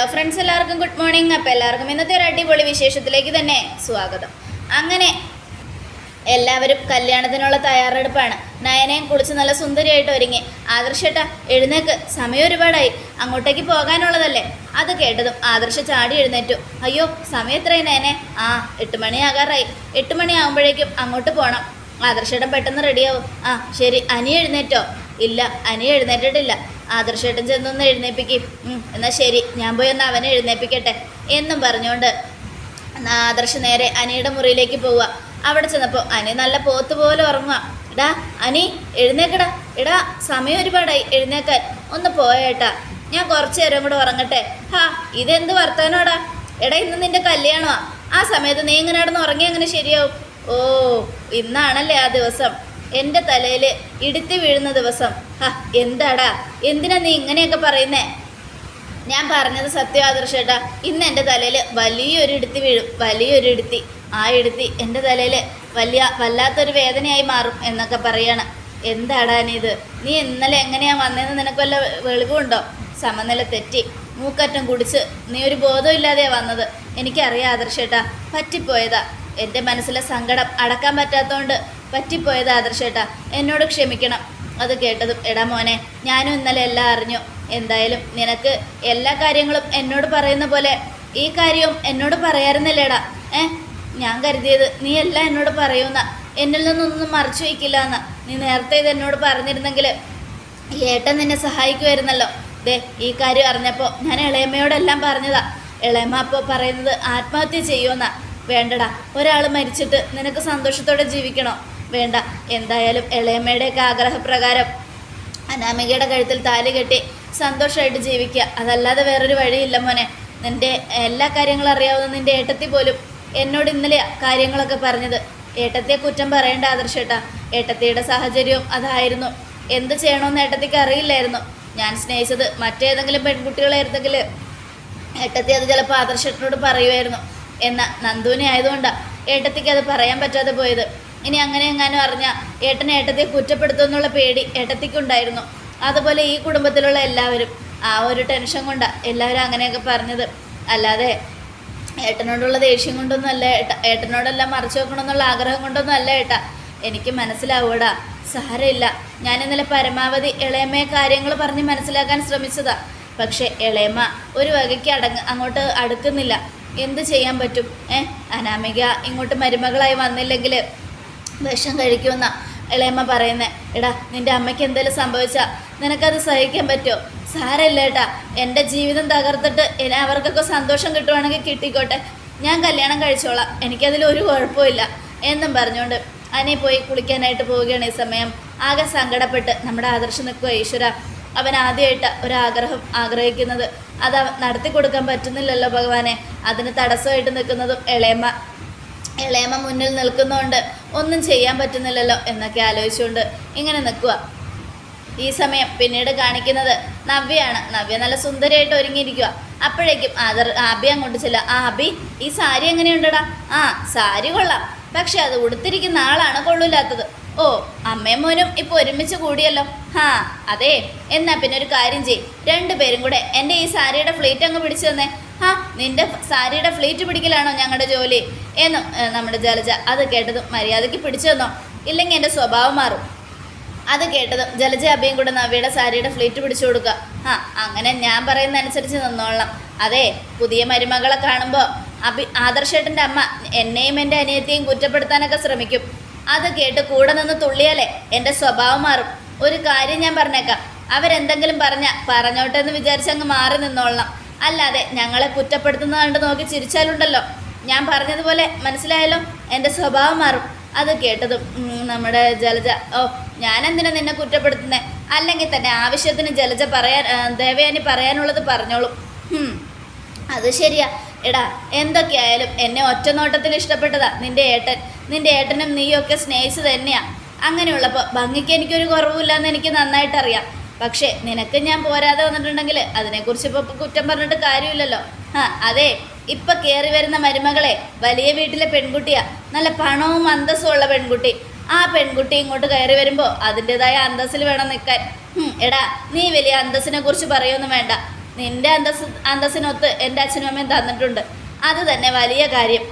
Hello friends എല്ലാവർക്കും good morning അപ്പോൾ എല്ലാവർക്കും ഇന്നത്തെ ഒരു അടിപൊളി വിശേഷത്തിലേക്ക് തന്നെ സ്വാഗതം. അങ്ങനെ എല്ലാവരും കല്യാണത്തിനുള്ള തയ്യാറെടുപ്പാണ്. നയനയും കുളിച്ച് നല്ല സുന്ദരിയായിട്ട് ഒരുങ്ങി. ആദർശേട്ടാ എഴുന്നേക്ക്. സമയം ഒരുപാടായി. അങ്ങോട്ടേക്ക് പോകാനുള്ളതല്ലേ? അത് കേട്ടതും ആദർശ ചാടി എഴുന്നേറ്റു. അയ്യോ സമയം എത്രയായി നയനെ? ആ എട്ട് മണിയാകാറായി. എട്ട് മണിയാകുമ്പോഴേക്കും അങ്ങോട്ട് പോകണം ആദർശേട്ടൻ പെട്ടെന്ന് റെഡിയാവും ആ ശരി അനി എഴുന്നേറ്റോ? ഇല്ല അനി എഴുന്നേറ്റിട്ടില്ല. ആദർശേട്ടൻ ചെന്നൊന്ന് എഴുന്നേപ്പിക്കും. എന്നാൽ ശരി. ഞാൻ പോയി ഒന്ന് അവനെ എഴുന്നേപ്പിക്കട്ടെ എന്നും പറഞ്ഞുകൊണ്ട് ആദർശ് നേരെ അനിയുടെ മുറിയിലേക്ക് പോവുക. അവിടെ ചെന്നപ്പോൾ അനി നല്ല പോത്ത് പോലെ ഉറങ്ങുക. എടാ അനി എഴുന്നേക്കടാ. എടാ സമയം ഒരുപാടായി. എഴുന്നേക്കാൻ. ഒന്ന് പോയേട്ടാ. ഞാൻ കുറച്ച് നേരം കൂടെ ഉറങ്ങട്ടെ. ഹാ ഇതെന്ത് വർത്താനോടാ? എടാ ഇന്ന് നിന്റെ കല്യാണമാ. ആ സമയത്ത് നീ ഇങ്ങനെ നടന്ന് ഉറങ്ങി അങ്ങനെ ശരിയാവും? ഓ ഇന്നാണല്ലേ ആ ദിവസം. എന്റെ തലയിൽ ഇടുത്തി വീഴുന്ന ദിവസം. ഹ എന്താടാ? എന്തിനാ നീ ഇങ്ങനെയൊക്കെ പറയുന്നേ? ഞാൻ പറഞ്ഞത് സത്യവാദർശേട്ടാ ഇന്ന് എന്റെ തലയിൽ വലിയൊരു ഇടുത്തി വീഴും. വലിയൊരു ഇടുത്തി. ആ ഇടുത്തി എന്റെ തലയിൽ വലിയ വല്ലാത്തൊരു വേദനയായി മാറും എന്നൊക്കെ പറയാണ്. എന്താടാ നീ ഇത്? നീ ഇന്നലെ എങ്ങനെയാ വന്നതെന്ന് നിനക്ക് വല്ല വെളിവുണ്ടോ? സമനില തെറ്റി. മൂക്കറ്റം കുടിച്ച് നീ ഒരു ബോധമില്ലാതെയാണ് വന്നത്. എനിക്കറിയാം ആദർശേട്ടാ പറ്റിപ്പോയതാ. എന്റെ മനസ്സിലെ സങ്കടം അടക്കാൻ പറ്റാത്തതുകൊണ്ട് പറ്റിപ്പോയതാ ആദർശേട്ടാ എന്നോട് ക്ഷമിക്കണം. അത് കേട്ടതും എടാ മോനെ ഞാനും ഇന്നലെ എല്ലാം അറിഞ്ഞു. എന്തായാലും നിനക്ക് എല്ലാ കാര്യങ്ങളും എന്നോട് പറയുന്ന പോലെ ഈ കാര്യവും എന്നോട് പറയാറുന്നില്ലേടാ. ഏ? ഞാൻ കരുതിയത് നീ എല്ലാം എന്നോട് പറയുന്ന എന്നിൽ നിന്നൊന്നും മറച്ചു വയ്ക്കില്ല എന്ന് നീ നേരത്തെ ഇത് എന്നോട് പറഞ്ഞിരുന്നെങ്കിൽ ഏട്ടൻ നിന്നെ സഹായിക്കുമായിരുന്നല്ലോ. ദേ ഈ കാര്യം അറിഞ്ഞപ്പോൾ ഞാൻ ഇളയമ്മയോടെല്ലാം പറഞ്ഞതാ. ഇളയമ്മ അപ്പോൾ പറയുന്നത് ആത്മഹത്യ ചെയ്യുമെന്നാ. വേണ്ടടാ ഒരാൾ മരിച്ചിട്ട് നിനക്ക് സന്തോഷത്തോടെ ജീവിക്കണോ? വേണ്ട. എന്തായാലും ഇളയമ്മയുടെയൊക്കെ ആഗ്രഹപ്രകാരം അനാമികയുടെ കഴുത്തിൽ താലി കെട്ടി സന്തോഷമായിട്ട് ജീവിക്കുക. അതല്ലാതെ വേറൊരു വഴിയില്ല മോനെ. നിന്റെ എല്ലാ കാര്യങ്ങളും അറിയാവുന്ന നിന്റെ ഏട്ടത്തി പോലും എന്നോട് ഇന്നലെ കാര്യങ്ങളൊക്കെ പറഞ്ഞത്. ഏട്ടത്തിയെ കുറ്റം പറയേണ്ട ആദർശേട്ടാ. ഏട്ടത്തിയുടെ സാഹചര്യവും അതായിരുന്നു. എന്ത് ചെയ്യണമെന്ന് ഏട്ടത്തിക്ക് അറിയില്ലായിരുന്നു. ഞാൻ സ്നേഹിച്ചത് മറ്റേതെങ്കിലും പെൺകുട്ടികളായിരുന്നെങ്കിൽ ഏട്ടത്തി അത് ചിലപ്പോൾ ആദർശേട്ടനോട് പറയുമായിരുന്നു. എന്ന നന്ദുവിനെ ആയതുകൊണ്ടാണ് ഏട്ടത്തിക്ക് അത് പറയാൻ പറ്റാതെ പോയത്. ഇനി അങ്ങനെ എങ്ങാനും അറിഞ്ഞ ഏട്ടനെ ഏട്ടത്തെ കുറ്റപ്പെടുത്തുമെന്നുള്ള പേടി ഏട്ടത്തിക്കുണ്ടായിരുന്നു. അതുപോലെ ഈ കുടുംബത്തിലുള്ള എല്ലാവരും ആ ഒരു ടെൻഷൻ കൊണ്ടാണ് എല്ലാവരും അങ്ങനെയൊക്കെ പറഞ്ഞത്. അല്ലാതെ ഏട്ടനോടുള്ള ദേഷ്യം കൊണ്ടൊന്നും അല്ല ഏട്ട ഏട്ടനോടെല്ലാം മറച്ചു വെക്കണമെന്നുള്ള ആഗ്രഹം കൊണ്ടൊന്നും അല്ല ഏട്ടാ. എനിക്ക് മനസ്സിലാവൂടാ സാരമില്ല ഞാൻ ഇന്നലെ പരമാവധി ഇളയമ്മയെ കാര്യങ്ങൾ പറഞ്ഞ് മനസ്സിലാക്കാൻ ശ്രമിച്ചതാ. പക്ഷേ ഇളയമ്മ ഒരു വകയ്ക്ക് അടങ്ങ് അങ്ങോട്ട് അടുക്കുന്നില്ല. എന്ത് ചെയ്യാൻ പറ്റും? ഏ? അനാമിക ഇങ്ങോട്ട് മരുമകളായി വന്നില്ലെങ്കിൽ വിഷം കഴിക്കുമെന്ന ഇളയമ്മ പറയുന്നത് എടാ നിന്റെ അമ്മയ്ക്ക് എന്തെങ്കിലും സംഭവിച്ചാൽ നിനക്കത് സഹിക്കാൻ പറ്റുമോ? സാരമില്ല ഏട്ടാ എന്റെ ജീവിതം തകർത്തിട്ട് അവർക്കൊക്കെ സന്തോഷം കിട്ടുവാണെങ്കിൽ കിട്ടിക്കോട്ടെ. ഞാൻ കല്യാണം കഴിച്ചോളാം എനിക്കതിൽ ഒരു കുഴപ്പമില്ല എന്നും പറഞ്ഞുകൊണ്ട് അനി പോയി കുളിക്കാനായിട്ട് പോവുകയാണ് ഈ സമയം. ആകെ സങ്കടപ്പെട്ട് നമ്മുടെ ആദർശം നിൽക്കുക ഈശ്വര. അവൻ ആദ്യമായിട്ട് ഒരാഗ്രഹം ആഗ്രഹിക്കുന്നത്. അത് നടത്തി കൊടുക്കാൻ പറ്റുന്നില്ലല്ലോ ഭഗവാനെ. അതിന് തടസ്സമായിട്ട് നിൽക്കുന്നതും ഇളയമ്മ. ഇളയമ്മ മുന്നിൽ നിൽക്കുന്നതുകൊണ്ട് ഒന്നും ചെയ്യാൻ പറ്റുന്നില്ലല്ലോ എന്നൊക്കെ ആലോചിച്ചുകൊണ്ട് ഇങ്ങനെ നിൽക്കുക ഈ സമയം പിന്നീട് കാണിക്കുന്നത് നവ്യയാണ്. നവ്യ നല്ല സുന്ദരിയായിട്ട് ഒരുങ്ങിയിരിക്കുക അപ്പോഴേക്കും ആദർ ആബി അങ്ങോട്ട് ചെല്ല ആ അബി ഈ സാരി എങ്ങനെയുണ്ടടാ? ആ സാരി കൊള്ളാം. പക്ഷെ അത് ഉടുത്തിരിക്കുന്ന ആളാണ് കൊള്ളില്ലാത്തത് ഓ അമ്മയും മോനും ഇപ്പോൾ ഒരുമിച്ച് കൂടിയല്ലോ. ഹാ അതെ. എന്നാ പിന്നെ ഒരു കാര്യം ചെയ് രണ്ടുപേരും കൂടെ എന്റെ ഈ സാരിയുടെ ഫ്ലീറ്റ് അങ്ങ് പിടിച്ചു തന്നേ. ഹാ നിന്റെ സാരിയുടെ ഫ്ലീറ്റ് പിടിക്കലാണോ ഞങ്ങളുടെ ജോലി? എന്നും നമ്മുടെ ജലജ അത് കേട്ടതും മര്യാദയ്ക്ക് പിടിച്ചു തന്നോ? ഇല്ലെങ്കിൽ എന്റെ സ്വഭാവം മാറും. അത് കേട്ടതും ജലജ അബിയും കൂടെ നവ്യയുടെ സാരിയുടെ ഫ്ലീറ്റ് പിടിച്ചു കൊടുക്കുക. ആ അങ്ങനെ ഞാൻ പറയുന്ന അനുസരിച്ച് നിന്നോളാം. അതെ പുതിയ മരുമകളെ കാണുമ്പോൾ അബി ആദർശേട്ടന്റെ അമ്മ എന്നെയും എന്റെ അനിയത്തെയും കുറ്റപ്പെടുത്താനൊക്കെ ശ്രമിക്കും. അത് കേട്ട് കൂടെ നിന്ന് തുള്ളിയാലേ എന്റെ സ്വഭാവം മാറും. ഒരു കാര്യം ഞാൻ പറഞ്ഞേക്കാം. അവരെന്തെങ്കിലും പറഞ്ഞ പറഞ്ഞോട്ടെന്ന് വിചാരിച്ചങ്ങ് മാറി നിന്നോളണം അല്ലാതെ ഞങ്ങളെ കുറ്റപ്പെടുത്തുന്ന കണ്ട് നോക്കി ചിരിച്ചാലുണ്ടല്ലോ. ഞാൻ പറഞ്ഞതുപോലെ മനസ്സിലായല്ലോ? എന്റെ സ്വഭാവം മാറും. അത് കേട്ടതും നമ്മുടെ ജലജ ഓ ഞാനെന്തിനാ നിന്നെ കുറ്റപ്പെടുത്തുന്നേ? അല്ലെങ്കിൽ തന്നെ ആവശ്യത്തിന് ജലജ പറയാൻ ദേവയാനി പറയാനുള്ളത് പറഞ്ഞോളും. അത് ശരിയാ. എടാ എന്തൊക്കെയായാലും എന്നെ ഒറ്റ നോട്ടത്തിൽ ഇഷ്ടപ്പെട്ടതാ നിന്റെ ഏട്ടൻ. നിന്റെ ഏട്ടനും നീയൊക്കെ സ്നേഹിച്ചു തന്നെയാ. അങ്ങനെയുള്ളപ്പോൾ ഭംഗിക്ക് എനിക്കൊരു കുറവുമില്ലെന്ന് എനിക്ക് നന്നായിട്ട് അറിയാം പക്ഷേ നിനക്ക് ഞാൻ പോരാതെ വന്നിട്ടുണ്ടെങ്കിൽ അതിനെക്കുറിച്ച് ഇപ്പോൾ കുറ്റം പറഞ്ഞിട്ട് കാര്യമില്ലല്ലോ. ആ അതെ ഇപ്പൊ കയറി വരുന്ന മരുമകളെ വലിയ വീട്ടിലെ പെൺകുട്ടിയാ. നല്ല പണവും അന്തസ്സും ഉള്ള പെൺകുട്ടി. ആ പെൺകുട്ടി ഇങ്ങോട്ട് കയറി വരുമ്പോൾ അതിന്റെതായ അന്തസ്സിൽ വേണം നിൽക്കാൻ. എടാ നീ വലിയ അന്തസ്സിനെ കുറിച്ച് പറയൊന്നും വേണ്ട. നിന്റെ അന്തസ് അന്തസ്സിനൊത്ത് എന്റെ അച്ഛനും അമ്മയും തന്നിട്ടുണ്ട്. അത് തന്നെ വലിയ കാര്യം.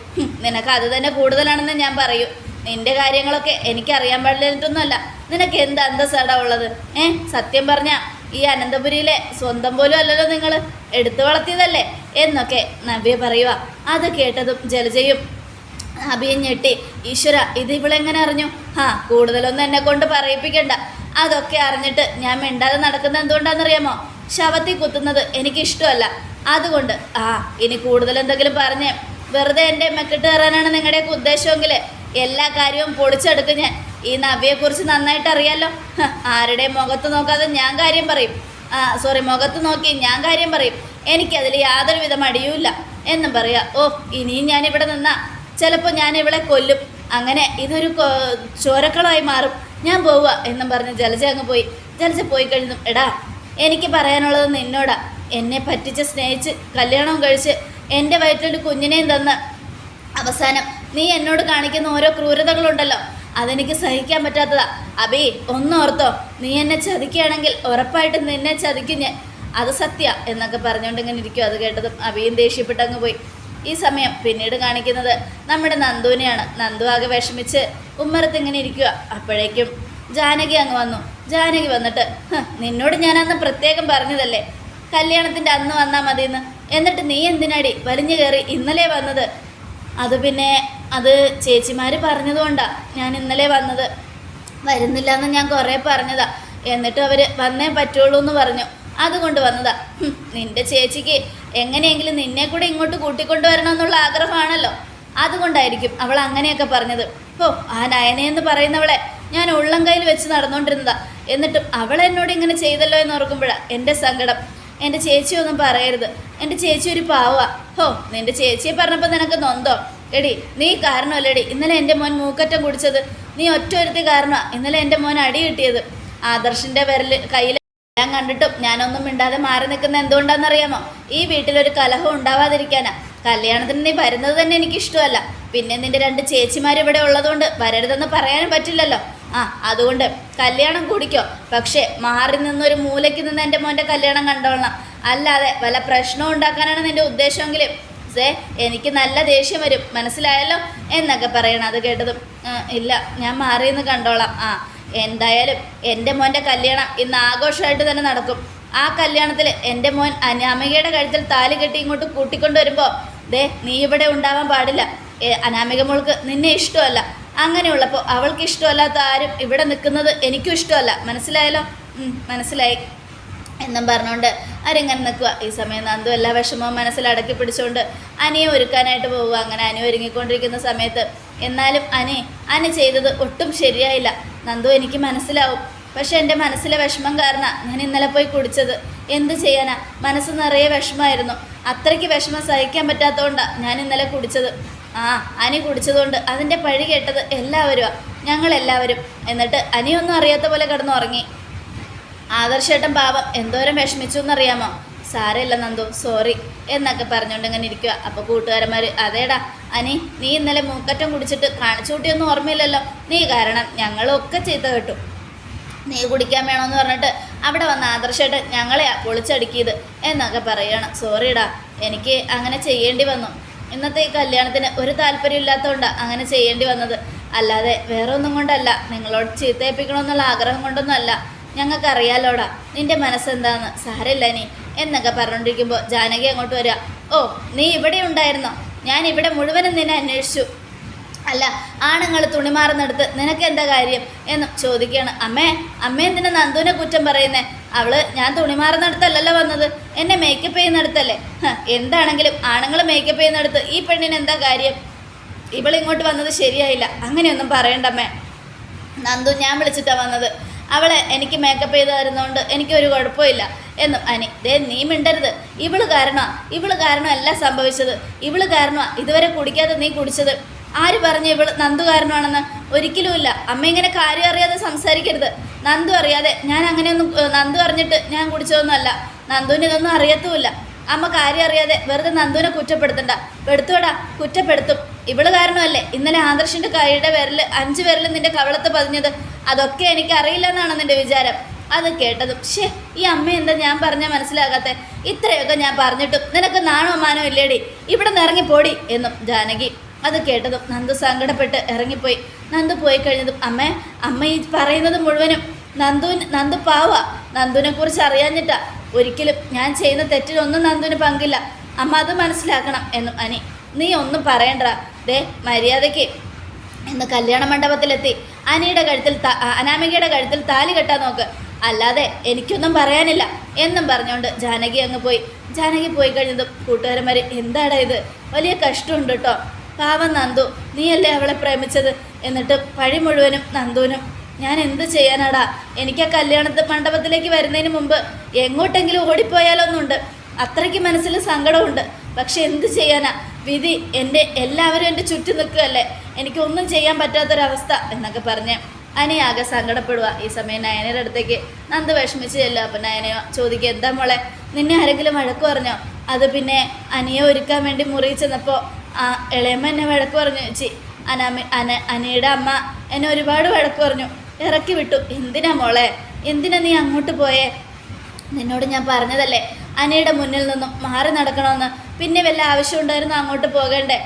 നിനക്ക് അത് തന്നെ കൂടുതലാണെന്ന് ഞാൻ പറയൂ. നിന്റെ കാര്യങ്ങളൊക്കെ എനിക്കറിയാൻ പാടില്ലായിട്ടൊന്നുമല്ല നിനക്ക് എന്ത് അന്തസ്സാടാ ഉള്ളത്? ഏ? സത്യം പറഞ്ഞ ഈ അനന്തപുരിയിലെ സ്വന്തം പോലും അല്ലല്ലോ നിങ്ങൾ എടുത്തു വളർത്തിയതല്ലേ? എന്നൊക്കെ നവ്യ പറയുക അത് കേട്ടതും ജലജയും അഭിയും ഞെട്ടി. ഈശ്വര ഇത് ഇവളെങ്ങനെ അറിഞ്ഞു? ആ കൂടുതലൊന്നും എന്നെ കൊണ്ട് പറയിപ്പിക്കണ്ട. അതൊക്കെ അറിഞ്ഞിട്ട് ഞാൻ മിണ്ടാതെ നടക്കുന്നത് എന്തുകൊണ്ടാണെന്നറിയാമോ? ശവത്തിൽ കുത്തുന്നത് എനിക്കിഷ്ടമല്ല. അതുകൊണ്ട് ആ ഇനി കൂടുതൽ എന്തെങ്കിലും പറഞ്ഞേ വെറുതെ എന്റെ മെക്കിട്ട് കയറാനാണ് നിങ്ങളുടെയൊക്കെ ഉദ്ദേശമെങ്കിൽ എല്ലാ കാര്യവും പൊളിച്ചെടുക്കും ഞാൻ ഈ നവ്യയെക്കുറിച്ച് നന്നായിട്ട് അറിയാലോ ആരുടെ മുഖത്ത് നോക്കാതെ ഞാൻ കാര്യം പറയും. ആ സോറി മുഖത്ത് നോക്കി ഞാൻ കാര്യം പറയും. എനിക്കതിൽ യാതൊരുവിധ മടിയുമില്ല എന്നും പറയാ. ഓ ഇനിയും ഞാനിവിടെ നിന്നാ. ചിലപ്പോൾ ഞാൻ ഇവളെ കൊല്ലും. അങ്ങനെ ഇതൊരു ചോരക്കളായി മാറും. ഞാൻ പോവുക എന്നും പറഞ്ഞ് ജലജ അങ്ങ് പോയി. ജലജ പോയി കഴിഞ്ഞു. എടാ എനിക്ക് പറയാനുള്ളത് നിന്നോടാ. എന്നെ പറ്റിച്ച് സ്നേഹിച്ച് കല്യാണവും കഴിച്ച് എന്റെ വയറ്റിലൊരു കുഞ്ഞിനെയും തന്ന് അവസാനം നീ എന്നോട് കാണിക്കുന്ന ഓരോ ക്രൂരതകളുണ്ടല്ലോ. അതെനിക്ക് സഹിക്കാൻ പറ്റാത്തതാ. അബി ഒന്നോർത്തോ നീ എന്നെ ചതിക്കുകയാണെങ്കിൽ ഉറപ്പായിട്ടും നിന്നെ ചതിക്കും ഞാൻ. അത് സത്യ എന്നൊക്കെ പറഞ്ഞുകൊണ്ട് ഇങ്ങനെ ഇരിക്കും അത് കേട്ടതും അബിയും ദേഷ്യപ്പെട്ടങ്ങ് പോയി. ഈ സമയം പിന്നീട് കാണിക്കുന്നത് നമ്മുടെ നന്ദുവിനെയാണ്. നന്ദു ആകെ വിഷമിച്ച് ഉമ്മറത്ത് ഇങ്ങനെ ഇരിക്കുക അപ്പോഴേക്കും ജാനകി അങ്ങ് വന്നു. ജാനകി വന്നിട്ട് നിന്നോട് ഞാൻ അന്ന് പ്രത്യേകം പറഞ്ഞതല്ലേ? കല്യാണത്തിന്റെ അന്ന് വന്നാൽ മതിയെന്ന്. എന്നിട്ട് നീ എന്തിനാടി വലിഞ്ഞു കയറി ഇന്നലെ വന്നത്? അത് പിന്നെ അത് ചേച്ചിമാർ പറഞ്ഞതുകൊണ്ടാണ് ഞാൻ ഇന്നലെ വന്നത്. വരുന്നില്ല എന്ന് ഞാൻ കുറേ പറഞ്ഞതാ. എന്നിട്ട് അവർ വന്നേ പറ്റുള്ളൂ എന്ന് പറഞ്ഞു. അതുകൊണ്ട് വന്നതാ. നിന്റെ ചേച്ചിക്ക് എങ്ങനെയെങ്കിലും നിന്നെ കൂടെ ഇങ്ങോട്ട് കൂട്ടിക്കൊണ്ടുവരണമെന്നുള്ള ആഗ്രഹമാണല്ലോ. അതുകൊണ്ടായിരിക്കും അവൾ അങ്ങനെയൊക്കെ പറഞ്ഞത്. ഓ ആ നയനയെന്ന് പറയുന്നവളെ ഞാൻ ഉള്ളം കയ്യിൽ വെച്ച് നടന്നുകൊണ്ടിരുന്നതാ എന്നിട്ടും അവൾ എന്നോട് ഇങ്ങനെ ചെയ്തല്ലോ എന്ന് ഓർക്കുമ്പോഴാണ് എന്റെ സങ്കടം. എന്റെ ചേച്ചിയൊന്നും പറയരുത്. എന്റെ ചേച്ചി ഒരു പാവാ ഹോ നിന്റെ ചേച്ചിയെ പറഞ്ഞപ്പോൾ നിനക്ക് നൊന്തോ? എടി നീ കാരണമല്ലേടി ഇന്നലെ എന്റെ മോൻ മൂക്കറ്റം കുടിച്ചത്. നീ ഒറ്റ ഒരുത്തി കാരണമാണ് ഇന്നലെ എന്റെ മോൻ അടി കിട്ടിയത്. ആദർശിന്റെ വിരൽ കയ്യിൽ എല്ലാം കണ്ടിട്ടും ഞാനൊന്നും മിണ്ടാതെ മാറി നിൽക്കുന്ന എന്തുകൊണ്ടാണെന്നറിയാമോ? ഈ വീട്ടിലൊരു കലഹം ഉണ്ടാവാതിരിക്കാനാ. കല്യാണത്തിന് നീ വരുന്നത് തന്നെ എനിക്ക് ഇഷ്ടമല്ല. പിന്നെ നിന്റെ രണ്ട് ചേച്ചിമാർ ഇവിടെ ഉള്ളതുകൊണ്ട് വരരുതെന്ന് പറയാനും പറ്റില്ലല്ലോ. ആ അതുകൊണ്ട് കല്യാണം കുടിക്കോ. പക്ഷേ മാറി നിന്നൊരു മൂലയ്ക്ക് നിന്ന് എന്റെ മോന്റെ കല്യാണം കണ്ടോളണം അല്ലാതെ വല്ല പ്രശ്നം ഉണ്ടാക്കാനാണ് നിന്റെ ഉദ്ദേശമെങ്കിലും. സേ എനിക്ക് നല്ല ദേഷ്യം വരും. മനസ്സിലായല്ലോ? എന്നൊക്കെ പറയണം. അത് കേട്ടതും ഇല്ല ഞാൻ മാറിയെന്ന് കണ്ടോളാം. ആ എന്തായാലും എന്റെ മോന്റെ കല്യാണം ഇന്ന് ആഘോഷമായിട്ട് തന്നെ നടക്കും. ആ കല്യാണത്തിൽ എന്റെ മോൻ അനാമികയുടെ കഴുത്തിൽ താലി കെട്ടി ഇങ്ങോട്ട് കൂട്ടിക്കൊണ്ട് വരുമ്പോൾ ദേ നീ ഇവിടെ ഉണ്ടാവാൻ പാടില്ല. അനാമിക മോൾക്ക് നിന്നെ ഇഷ്ടമല്ല. അങ്ങനെയുള്ളപ്പോൾ അവൾക്ക് ഇഷ്ടമല്ലാത്ത ആരും ഇവിടെ നിൽക്കുന്നത് എനിക്കും ഇഷ്ടമല്ല. മനസ്സിലായല്ലോ? മനസ്സിലായി. എന്നും പറഞ്ഞുകൊണ്ട് അവരിങ്ങനെ നിൽക്കുക. ഈ സമയം നന്ദു എല്ലാ വിഷമവും മനസ്സിൽ അടക്കി പിടിച്ചുകൊണ്ട് അനിയെ ഒരുക്കാനായിട്ട് പോവുക. അങ്ങനെ അനി ഒരുങ്ങിക്കൊണ്ടിരിക്കുന്ന സമയത്ത് എന്നാലും അനി അനി ചെയ്തത് ഒട്ടും ശരിയായില്ല. നന്ദു എനിക്ക് മനസ്സിലാവും. പക്ഷെ എന്റെ മനസ്സിലെ വിഷമം കാരണം ഞാൻ ഇന്നലെ പോയി കുടിച്ചത്. എന്ത് ചെയ്യാനാ? മനസ്സ് നിറയെ വിഷമമായിരുന്നു. അത്രയ്ക്ക് വിഷമം സഹിക്കാൻ പറ്റാത്തതുകൊണ്ടാണ് ഞാൻ ഇന്നലെ കുടിച്ചത്. ആ അനി കുടിച്ചതുകൊണ്ട് അതിന്റെ പഴി കേട്ടത് എല്ലാവരുമാണ് ഞങ്ങളെല്ലാവരും. എന്നിട്ട് അനിയൊന്നും അറിയാത്ത പോലെ കിടന്നുറങ്ങി. ആദർശേട്ടൻ പാപം എന്തോരം വിഷമിച്ചു എന്നറിയാമോ? സാരമില്ല നന്ദു സോറി എന്നൊക്കെ പറഞ്ഞുകൊണ്ട് ഇങ്ങനെ ഇരിക്കുക അപ്പോൾ കൂട്ടുകാരന്മാർ അതേടാ അനി നീ ഇന്നലെ മൂക്കറ്റം കുടിച്ചിട്ട് കാണിച്ചു കൂട്ടിയൊന്നും ഓർമ്മയില്ലല്ലോ? നീ കാരണം ഞങ്ങളൊക്കെ ചീത്ത കേട്ടു. നീ കുടിക്കാൻ വേണമെന്ന് പറഞ്ഞിട്ട് അവിടെ വന്ന ആദർശേട്ടൻ ഞങ്ങളെ പൊളിച്ചടുക്കിയത് എന്നൊക്കെ പറയണം. സോറിടാ എനിക്ക് അങ്ങനെ ചെയ്യേണ്ടി വന്നു. ഇന്നത്തെ ഈ കല്യാണത്തിന് ഒരു താല്പര്യം അങ്ങനെ ചെയ്യേണ്ടി വന്നത്. അല്ലാതെ വേറെ ഒന്നും കൊണ്ടല്ല. നിങ്ങളോട് ചീത്തയിപ്പിക്കണമെന്നുള്ള ആഗ്രഹം കൊണ്ടൊന്നും അല്ല ഞങ്ങൾക്കറിയാലോടാ നിന്റെ മനസ്സെന്താന്ന്? സാരല്ല നീ എന്നൊക്കെ പറഞ്ഞുകൊണ്ടിരിക്കുമ്പോൾ ജാനകി അങ്ങോട്ട് വരിക ഓ നീ ഇവിടെ ഉണ്ടായിരുന്നോ? ഞാൻ ഇവിടെ മുഴുവനും നിന്നെ അന്വേഷിച്ചു. അല്ല ആണുങ്ങൾ തുണിമാറുന്നിടത്ത് നിനക്ക് എന്താ കാര്യം എന്ന് ചോദിക്കുകയാണ്. അമ്മേ അമ്മ എന്തിനാ നന്ദുവിനെ കുറ്റം പറയുന്നേ? അവൾ ഞാൻ തുണിമാറുന്നിടത്തല്ലല്ലോ വന്നത്. എന്നെ മേക്കപ്പ് ചെയ്യുന്നിടത്തല്ലേ? എന്താണെങ്കിലും ആണുങ്ങൾ മേക്കപ്പ് ചെയ്യുന്നിടത്ത് ഈ പെണ്ണിന് എന്താ കാര്യം? ഇവളിങ്ങോട്ട് വന്നത് ശരിയായില്ല. അങ്ങനെയൊന്നും പറയണ്ടമ്മേ. നന്ദു ഞാൻ വിളിച്ചിട്ടാണ് വന്നത്. അവളെ എനിക്ക് മേക്കപ്പ് ചെയ്ത് തരുന്നതുകൊണ്ട് എനിക്കൊരു കുഴപ്പമില്ല. എന്നും അനി ദേ നീ മിണ്ടരുത്. ഇവൾ കാരണമാണ് ഇവൾ കാരണം എല്ലാം സംഭവിച്ചത്. ഇവൾ കാരണം ഇതുവരെ കുടിക്കാതെ നീ കുടിച്ചത്. ആര് പറഞ്ഞു ഇവൾ നന്ദു കാരണമാണെന്ന്? ഒരിക്കലുമില്ല അമ്മ ഇങ്ങനെ കാര്യം അറിയാതെ സംസാരിക്കരുത്. നന്ദു അറിയാതെ ഞാൻ അങ്ങനെയൊന്നും നന്ദു അറിഞ്ഞിട്ട് ഞാൻ കുടിച്ചതൊന്നുമല്ല. നന്ദുവിന് ഇതൊന്നും അറിയത്തുമില്ല. അമ്മ കാര്യം അറിയാതെ വെറുതെ നന്ദുവിനെ കുറ്റപ്പെടുത്തണ്ട. പെടുത്തുവടാ കുറ്റപ്പെടുത്തും. ഇവൾ കാരണമല്ലേ? ഇന്നലെ ആദർശിന്റെ കൈയുടെ വിരൽ അഞ്ച് വിരൽ നിന്റെ കവളത്ത് പതിഞ്ഞത് അതൊക്കെ എനിക്ക് അറിയില്ല എന്നാണ് നിന്റെ വിചാരം? അത് കേട്ടതും ഷേ ഈ അമ്മ എന്താ ഞാൻ പറഞ്ഞാൽ മനസ്സിലാകാത്തെ? ഇത്രയൊക്കെ ഞാൻ പറഞ്ഞിട്ടും നിനക്ക് നാണോ മാനോ ഇല്ലേടി? ഇവിടെ നിന്ന് ഇറങ്ങിപ്പോടി എന്നും ജാനകി അത് കേട്ടതും നന്ദു സങ്കടപ്പെട്ട് ഇറങ്ങിപ്പോയി. നന്ദു പോയി കഴിഞ്ഞതും അമ്മേ അമ്മ ഈ പറയുന്നത് മുഴുവനും നന്ദു നന്ദു പാവ. നന്ദുവിനെ കുറിച്ച് അറിയാഞ്ഞിട്ടാ. ഒരിക്കലും ഞാൻ ചെയ്യുന്ന തെറ്റിലൊന്നും നന്ദുവിന് പങ്കില്ല. അമ്മ അത് മനസ്സിലാക്കണം എന്നും അനി നീ ഒന്നും പറയണ്ട ദേ മര്യാദയ്ക്ക് ഇന്ന് കല്യാണ മണ്ഡപത്തിലെത്തി. അനിയുടെ കഴുത്തിൽ അനാമികയുടെ കഴുത്തിൽ താലി കെട്ടാൻ നോക്ക്. അല്ലാതെ എനിക്കൊന്നും പറയാനില്ല. എന്നും പറഞ്ഞുകൊണ്ട് ജാനകി അങ്ങ് പോയി. ജാനകി പോയി കഴിഞ്ഞതും കൂട്ടുകാരന്മാർ എന്താടാ ഇത്? വലിയ കഷ്ടമുണ്ട് കേട്ടോ പാവം നന്ദു നീയല്ലേ അവളെ പ്രേമിച്ചത്? എന്നിട്ട് പഴി മുഴുവനും നന്ദുവിനും ഞാൻ എന്ത് ചെയ്യാനാടാ? എനിക്ക് ആ കല്യാണ മണ്ഡപത്തിലേക്ക് വരുന്നതിന് മുമ്പ് എങ്ങോട്ടെങ്കിലും ഓടിപ്പോയാലൊന്നുണ്ട്. അത്രയ്ക്ക് മനസ്സിൽ സങ്കടമുണ്ട്. പക്ഷെ എന്ത് ചെയ്യാനാ? വിധി എന്റെ എല്ലാവരും എന്റെ ചുറ്റും നിൽക്കുകയല്ലേ? എനിക്കൊന്നും ചെയ്യാൻ പറ്റാത്തൊരവസ്ഥ എന്നൊക്കെ പറഞ്ഞ് അനിയാകെ സങ്കടപ്പെടുക ഈ സമയം നയനയുടെ അടുത്തേക്ക് നന്ദ് വിഷമിച്ച് ചെല്ലുക അപ്പം നയനയോ ചോദിക്കുക എന്താ മോളെ നിന്നെ ആരെങ്കിലും വഴക്ക് പറഞ്ഞോ? അത് പിന്നെ അനിയെ ഒരുക്കാൻ വേണ്ടി മുറി ചെന്നപ്പോൾ ആ ഇളയമ്മ എന്നെ വഴക്ക് പറഞ്ഞു. ചേച്ചി അനാമി അന അനിയുടെ അമ്മ എന്നെ ഒരുപാട് വഴക്ക് പറഞ്ഞു. ഇറക്കി വിട്ടു. എന്തിനാ മോളെ? എന്തിനാ നീ അങ്ങോട്ട് പോയേ? നിന്നോട് ഞാൻ പറഞ്ഞതല്ലേ. അനിയുടെ മുന്നിൽ നിന്നും മാറി നടക്കണമെന്ന് പിന്നെ വല്ല ആവശ്യമുണ്ടായിരുന്നു അങ്ങോട്ട് പോകണ്ടേ?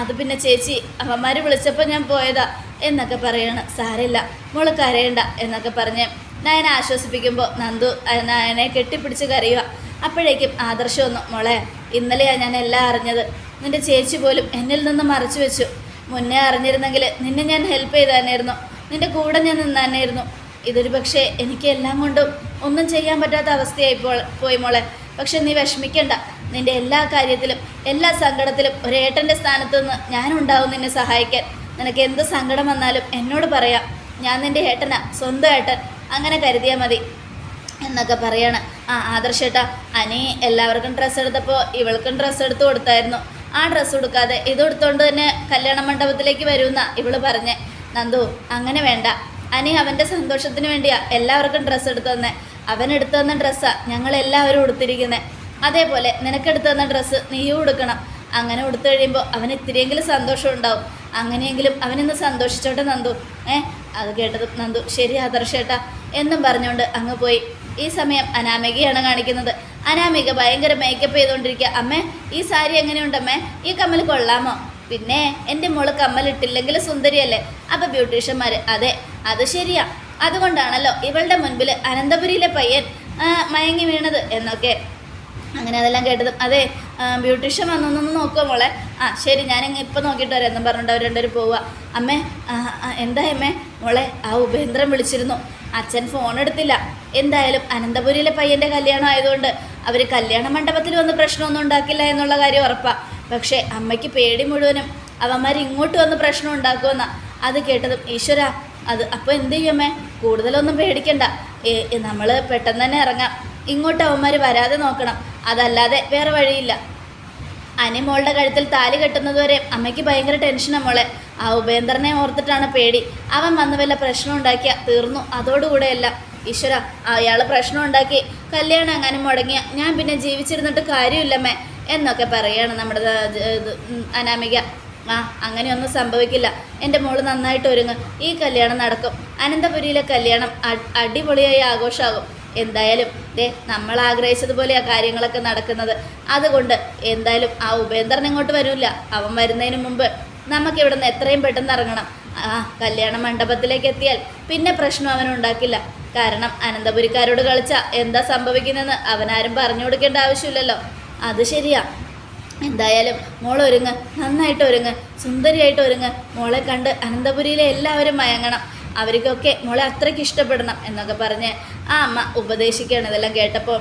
അത് പിന്നെ ചേച്ചി അവന്മാർ വിളിച്ചപ്പോൾ ഞാൻ പോയതാ എന്നൊക്കെ പറയാണ്. സാരില്ല മോൾ കരയണ്ട എന്നൊക്കെ പറഞ്ഞ് നയനെ ആശ്വസിപ്പിക്കുമ്പോൾ നന്ദു നയനെ കെട്ടിപ്പിടിച്ച് കരയുക. അപ്പോഴേക്കും ആദർശം ഒന്നും മോളെ ഇന്നലെയാണ് ഞാൻ എല്ലാം അറിഞ്ഞത്. നിന്റെ ചേച്ചി പോലും എന്നിൽ നിന്ന് മറച്ചു വെച്ചു. മുന്നേ അറിഞ്ഞിരുന്നെങ്കിൽ നിന്നെ ഞാൻ ഹെൽപ്പ് ചെയ്താനായിരുന്നു. നിന്റെ കൂടെ ഞാൻ നിന്നാനായിരുന്നു. ഇതൊരു പക്ഷേ എനിക്ക് എല്ലാം കൊണ്ടും ഒന്നും ചെയ്യാൻ പറ്റാത്ത അവസ്ഥയായി പോയി മോളെ. പക്ഷെ നീ വിഷമിക്കണ്ട. നിന്റെ എല്ലാ കാര്യത്തിലും എല്ലാ സങ്കടത്തിലും ഒരേട്ടന്റെ സ്ഥാനത്ത് നിന്ന് ഞാനുണ്ടാവും നിന്നെ സഹായിക്കാൻ. നിനക്ക് എന്ത് സങ്കടം വന്നാലും എന്നോട് പറയാം. ഞാൻ നിന്റെ ഏട്ടനാ സ്വന്തം ഏട്ടൻ. അങ്ങനെ കരുതിയാൽ മതി. എന്നൊക്കെ പറയാണ്. ആ ആദർശേട്ടാ അനി എല്ലാവർക്കും ഡ്രസ്സ് എടുത്തപ്പോൾ ഇവൾക്കും ഡ്രസ്സ് എടുത്ത് കൊടുത്തായിരുന്നു. ആ ഡ്രസ്സ് കൊടുക്കാതെ ഇത് കൊടുത്തോണ്ട് തന്നെ കല്യാണ മണ്ഡപത്തിലേക്ക് വരുമെന്നാ ഇവൾ പറഞ്ഞേ. നന്ദു അങ്ങനെ വേണ്ട. അനി അവന്റെ സന്തോഷത്തിന് വേണ്ടിയാ എല്ലാവർക്കും ഡ്രസ്സ് എടുത്തു തന്നെ. അവൻ എടുത്തു തന്ന ഡ്രസ്സാ ഞങ്ങളെല്ലാവരും ഉടുത്തിരിക്കുന്നത് അതേപോലെ നിനക്കെടുത്തു തന്ന ഡ്രസ്സ് നീയും ഉടുക്കണം. അങ്ങനെ ഉടുത്തു കഴിയുമ്പോൾ അവന് ഇത്തിരിയെങ്കിലും സന്തോഷം ഉണ്ടാവും. അങ്ങനെയെങ്കിലും അവനിന്ന് സന്തോഷിച്ചോട്ടെ നന്ദു. ഏ? അത് കേട്ടത് നന്ദു ശരി ആദർശേട്ടാ എന്നും പറഞ്ഞുകൊണ്ട് അങ്ങ് പോയി. ഈ സമയം അനാമികയാണ് കാണിക്കുന്നത്. അനാമിക ഭയങ്കര മേക്കപ്പ് ചെയ്തുകൊണ്ടിരിക്കുക അമ്മേ ഈ സാരി എങ്ങനെയുണ്ടമ്മേ? ഈ കമ്മൽ കൊള്ളാമോ? പിന്നെ എന്റെ മോൾ കമ്മലിട്ടില്ലെങ്കിൽ സുന്ദരിയല്ലേ? അപ്പം ബ്യൂട്ടീഷ്യന്മാർ അതെ അത് ശരിയാ. അതുകൊണ്ടാണല്ലോ ഇവളുടെ മുൻപിൽ അനന്തപുരിയിലെ പയ്യൻ മയങ്ങി വീണത് എന്നൊക്കെ. അങ്ങനെ അതെല്ലാം കേട്ടതും അതെ ബ്യൂട്ടീഷ്യൻ വന്നൊന്നൊന്ന് നോക്കുക മോളെ? ആ ശരി ഞാനിങ്ങ് ഇപ്പം നോക്കിയിട്ട് വരാം എന്നും പറഞ്ഞിട്ട് അവർ രണ്ടുപേരും പോവുക. അമ്മേ എന്താ അമ്മേ? മോളെ ആ ഉപേന്ദ്രൻ വിളിച്ചിരുന്നു. അച്ഛൻ ഫോൺ എടുത്തില്ല. എന്തായാലും അനന്തപുരിയിലെ പയ്യന്റെ കല്യാണം ആയതുകൊണ്ട് അവർ കല്യാണ മണ്ഡപത്തിൽ വന്ന് പ്രശ്നമൊന്നും ഉണ്ടാക്കില്ല എന്നുള്ള കാര്യം ഉറപ്പാണ് പക്ഷേ അമ്മയ്ക്ക് പേടി മുഴുവനും. അവന്മാർ ഇങ്ങോട്ട് വന്ന് പ്രശ്നം ഉണ്ടാക്കുമെന്നാണ് അത് കേട്ടതും ഈശ്വര അത് അപ്പോൾ എന്ത് ചെയ്യുമേ കൂടുതലൊന്നും പേടിക്കണ്ട. നമ്മൾ പെട്ടെന്ന് തന്നെ ഇറങ്ങാം. ഇങ്ങോട്ട് അവന്മാർ വരാതെ നോക്കണം. അതല്ലാതെ വേറെ വഴിയില്ല. അനിമോളുടെ കഴുത്തിൽ താലി കെട്ടുന്നതുവരെ അമ്മയ്ക്ക് ഭയങ്കര ടെൻഷനാണ് മോളെ. ആ ഉപേന്ദ്രനെ ഓർത്തിട്ടാണ് പേടി. അവൻ വന്ന് വല്ല പ്രശ്നം ഉണ്ടാക്കിയ തീർന്നു. അതോടുകൂടെ എല്ലാം. ഈശ്വര അയാൾ പ്രശ്നം ഉണ്ടാക്കി. കല്യാണം അങ്ങനെ മുടങ്ങിയ. ഞാൻ പിന്നെ ജീവിച്ചിരുന്നിട്ട് കാര്യമില്ലമ്മേ. എന്നൊക്കെ പറയാണ് നമ്മുടെ അനാമിക. ആ അങ്ങനെയൊന്നും സംഭവിക്കില്ല. എന്റെ മോൾ നന്നായിട്ട് ഒരുങ്ങ്. ഈ കല്യാണം നടക്കും. അനന്തപുരിയിലെ കല്യാണം അടിപൊളിയായി ആഘോഷമാകും എന്തായാലും ദേ നമ്മൾ ആഗ്രഹിച്ചതുപോലെയാണ് കാര്യങ്ങളൊക്കെ നടക്കുന്നത്. അതുകൊണ്ട് എന്തായാലും ആ ഉപേന്ദ്രൻ ഇങ്ങോട്ട് വരില്ല. അവൻ വരുന്നതിന് മുമ്പ് നമുക്ക് ഇവിടെ നിന്ന് എത്രയും പെട്ടെന്ന് ഇറങ്ങണം. ആ കല്യാണ മണ്ഡപത്തിലേക്ക് എത്തിയാൽ പിന്നെ പ്രശ്നം അവനുണ്ടാക്കില്ല കാരണം അനന്തപുരിക്കാരോട് കളിച്ച എന്താ സംഭവിക്കുന്നതെന്ന് അവനാരും പറഞ്ഞു കൊടുക്കേണ്ട ആവശ്യമില്ലല്ലോ. അത് ശരിയാ. എന്തായാലും മോളൊരുങ്ങ് നന്നായിട്ട് ഒരുങ്ങ് സുന്ദരിയായിട്ട് ഒരുങ്ങ്. മോളെ കണ്ട് അനന്തപുരിയിലെ എല്ലാവരും മയങ്ങണം. അവർക്കൊക്കെ മോളെ അത്രയ്ക്ക് ഇഷ്ടപ്പെടണം എന്നൊക്കെ പറഞ്ഞ് ആ അമ്മ ഉപദേശിക്കുകയാണ് ഇതെല്ലാം കേട്ടപ്പോൾ.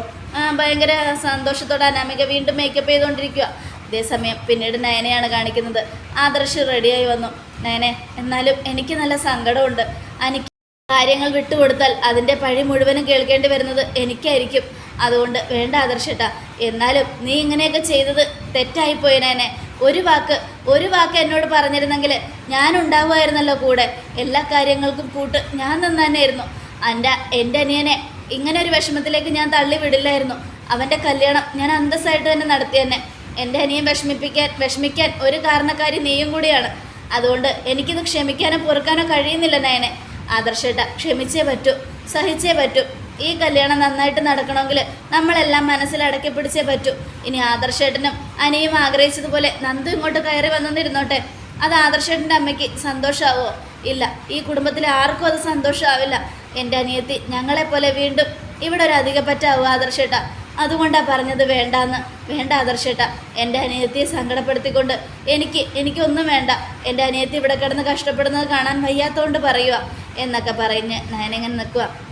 ഭയങ്കര സന്തോഷത്തോടെ അനാമിക വീണ്ടും മേക്കപ്പ് ചെയ്തുകൊണ്ടിരിക്കുക അതേസമയം പിന്നീട് നയനയാണ് കാണിക്കുന്നത്. ആദർശ് റെഡിയായി വന്നു. നയനെ എന്നാലും എനിക്ക് നല്ല സങ്കടമുണ്ട്. എനിക്ക് കാര്യങ്ങൾ വിട്ടുകൊടുത്താൽ അതിന്റെ പഴി മുഴുവനും കേൾക്കേണ്ടി വരുന്നത് എനിക്കായിരിക്കും. അതുകൊണ്ട് വേണ്ട ആദർശട്ടാ. എന്നാലും നീ ഇങ്ങനെയൊക്കെ ചെയ്തത് തെറ്റായിപ്പോയിനെ ഒരു വാക്ക് ഒരു വാക്ക് എന്നോട് പറഞ്ഞിരുന്നെങ്കിൽ ഞാൻ ഉണ്ടാവുമായിരുന്നല്ലോ കൂടെ. എല്ലാ കാര്യങ്ങൾക്കും കൂട്ട് ഞാൻ നിന്നായിരുന്നു എന്റെ എന്റെ അനിയനെ ഇങ്ങനെ ഒരു വിഷമത്തിലേക്ക് ഞാൻ തള്ളി വിടില്ലായിരുന്നു. അവന്റെ കല്യാണം ഞാൻ അന്തസ്സായിട്ട് തന്നെ നടത്തി തന്നെ എന്റെ അനിയൻ വിഷമിപ്പിക്കാൻ വിഷമിക്കാൻ ഒരു കാരണക്കാരി നീയും കൂടിയാണ്. അതുകൊണ്ട് എനിക്കിത് ക്ഷമിക്കാനോ പൊറുക്കാനോ കഴിയുന്നില്ല നയനെ. ആദർശേട്ട ക്ഷമിച്ചേ പറ്റൂ സഹിച്ചേ പറ്റൂ. ഈ കല്യാണം നന്നായിട്ട് നടക്കണമെങ്കിൽ നമ്മളെല്ലാം മനസ്സിലടക്കി പിടിച്ചേ പറ്റൂ. ഇനി ആദർശേട്ടനും അനിയും ആഗ്രഹിച്ചതുപോലെ നന്ദു ഇങ്ങോട്ട് കയറി വന്നിരുന്നോട്ടെ. അത് ആദർശേട്ടന്റെ അമ്മയ്ക്ക് സന്തോഷമാവോ ഇല്ല ഈ കുടുംബത്തിൽ ആർക്കും അത് സന്തോഷമാവില്ല എന്റെ അനിയത്തി ഞങ്ങളെപ്പോലെ വീണ്ടും ഇവിടെ ഒരു അധിക പറ്റാവോ ആദർശേട്ട? അതുകൊണ്ടാണ് പറഞ്ഞത് വേണ്ടാന്ന്. വേണ്ട ആദർശേട്ട എന്റെ അനിയത്തിയെ സങ്കടപ്പെടുത്തിക്കൊണ്ട് എനിക്ക് എനിക്കൊന്നും വേണ്ട. എന്റെ അനിയത്തി ഇവിടെ കിടന്ന് കഷ്ടപ്പെടുന്നത് കാണാൻ വയ്യാത്തതുകൊണ്ട് പറയുക എന്നൊക്കെ പറഞ്ഞ് ഞാനിങ്ങനെ നിൽക്കുക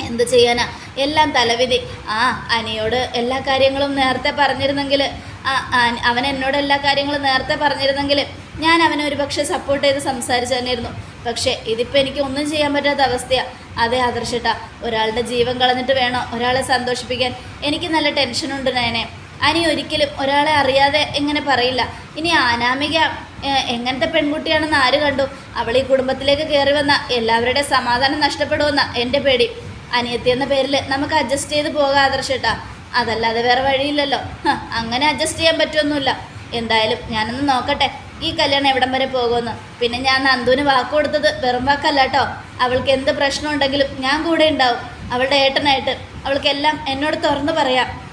എന്ത് ചെയ്യാനാ? എല്ലാം തലവിധി. ആ അനിയോട് എല്ലാ കാര്യങ്ങളും നേരത്തെ പറഞ്ഞിരുന്നെങ്കിൽ അവൻ എന്നോട് എല്ലാ കാര്യങ്ങളും നേരത്തെ പറഞ്ഞിരുന്നെങ്കിൽ ഞാൻ അവനെ ഒരു പക്ഷേ സപ്പോർട്ട് ചെയ്ത് സംസാരിച്ചു തന്നെയായിരുന്നു പക്ഷേ ഇതിപ്പോൾ എനിക്ക് ഒന്നും ചെയ്യാൻ പറ്റാത്ത അവസ്ഥയാണ് അതേ ആദർശേട്ടാ ഒരാളുടെ ജീവൻ കളഞ്ഞിട്ട് വേണോ ഒരാളെ സന്തോഷിപ്പിക്കാൻ. എനിക്ക് നല്ല ടെൻഷനുണ്ട് നയനെ. അനി ഒരിക്കലും ഒരാളെ അറിയാതെ എങ്ങനെ പറയില്ല. ഇനി ആനാമിക എങ്ങനത്തെ പെൺകുട്ടിയാണെന്ന് ആര് കണ്ടു? അവൾ ഈ കുടുംബത്തിലേക്ക് കയറി വന്ന എല്ലാവരുടെ സമാധാനം നഷ്ടപ്പെടുമെന്ന എന്റെ പേടി. അനിയത്തി എന്ന പേരിൽ നമുക്ക് അഡ്ജസ്റ്റ് ചെയ്ത് പോകാം ആദർശേട്ടാ. അതല്ലാതെ വേറെ വഴിയില്ലല്ലോ. അങ്ങനെ അഡ്ജസ്റ്റ് ചെയ്യാൻ പറ്റുമൊന്നുമില്ല എന്തായാലും ഞാനൊന്ന് നോക്കട്ടെ. ഈ കല്യാണം എവിടം വരെ പോകുമെന്ന്. പിന്നെ ഞാൻ നന്ദുവിന് വാക്ക് കൊടുത്തത് വെറും വാക്കല്ല കേട്ടോ. അവൾക്ക് എന്ത് പ്രശ്നം ഉണ്ടെങ്കിലും ഞാൻ കൂടെ ഉണ്ടാവും. അവളുടെ ഏട്ടനായിട്ട് അവൾക്കെല്ലാം എന്നോട് തുറന്നു പറയാം.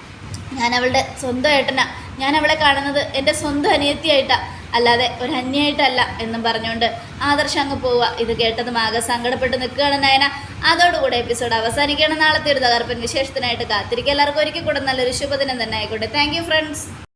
ഞാൻ അവളുടെ സ്വന്തം ഏട്ടനാ. ഞാൻ അവളെ കാണുന്നത് എന്റെ സ്വന്തം അനിയത്തിയായിട്ടാ. അല്ലാതെ ഒരു അന്യായിട്ടല്ല എന്നും പറഞ്ഞുകൊണ്ട് ആദർശം അങ്ങ് പോവുക. ഇത് കേട്ടതും ആകെ സങ്കടപ്പെട്ട് നിൽക്കുകയാണ് നയന. അതോടുകൂടെ എപ്പിസോഡ് അവസാനിക്കുകയാണ്. നാളത്തെ ഒരു തകർപ്പൻ വിശേഷത്തിനായിട്ട് കാത്തിരിക്കുക. എല്ലാവർക്കും ഒരിക്കൽ കൂടെ നല്ലൊരു ശുഭദിനം തന്നെ ആയിക്കോട്ടെ. Thank friends